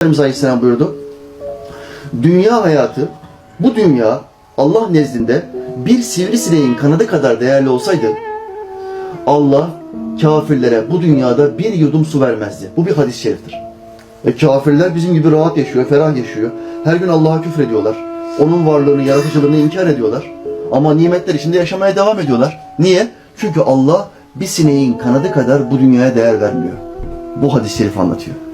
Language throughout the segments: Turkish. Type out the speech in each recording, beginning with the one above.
Efendimiz Aleyhisselam buyurdu. Dünya hayatı, bu dünya Allah nezdinde bir sivrisineğin kanadı kadar değerli olsaydı Allah kafirlere bu dünyada bir yudum su vermezdi. Bu bir hadis-i şeriftir. E kafirler bizim gibi rahat yaşıyor, ferah yaşıyor. Her gün Allah'a küfür ediyorlar. Onun varlığını, yaratıcılığını inkar ediyorlar. Ama nimetler içinde yaşamaya devam ediyorlar. Niye? Çünkü Allah bir sineğin kanadı kadar bu dünyaya değer vermiyor. Bu hadis-i şerif anlatıyor.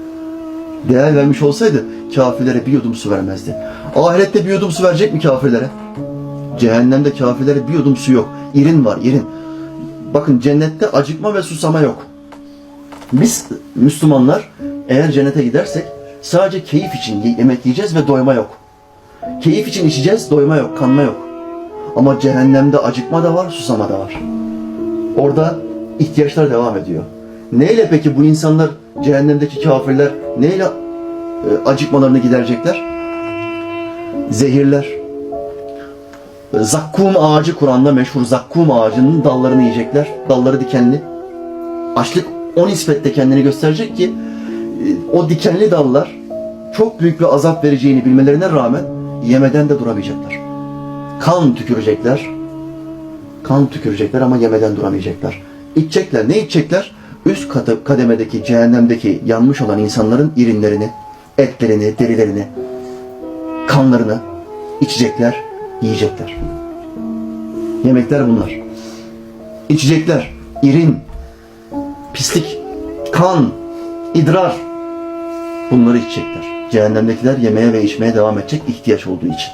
Değer vermiş olsaydı kafirlere bir yudum su vermezdi. Ahirette bir yudum su verecek mi kafirlere? Cehennemde kafirlere bir yudum su yok. İrin var, irin. Bakın cennette acıkma ve susama yok. Biz Müslümanlar eğer cennete gidersek sadece keyif için ye- yemek yiyeceğiz ve doyma yok. Keyif için içeceğiz, doyma yok, kanma yok. Ama cehennemde acıkma da var, susama da var. Orada ihtiyaçlar devam ediyor. Neyle peki bu insanlar, cehennemdeki kafirler neyle e, acıkmalarını giderecekler? Zehirler. Zakkum ağacı Kur'an'da meşhur zakkum ağacının dallarını yiyecekler. Dalları dikenli. Açlık o nispette kendini gösterecek ki e, o dikenli dallar çok büyük bir azap vereceğini bilmelerine rağmen yemeden de duramayacaklar. Kan tükürecekler. Kan tükürecekler ama yemeden duramayacaklar. İçecekler. Ne içecekler? Üst kata- kademedeki, cehennemdeki yanmış olan insanların irinlerini, etlerini, derilerini, kanlarını içecekler, yiyecekler. Yemekler bunlar. İçecekler, irin, pislik, kan, idrar. Bunları içecekler. Cehennemdekiler yemeye ve içmeye devam edecek ihtiyaç olduğu için.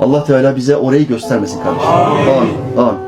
Allah Teala bize orayı göstermesin kardeşim. Amin. Amin.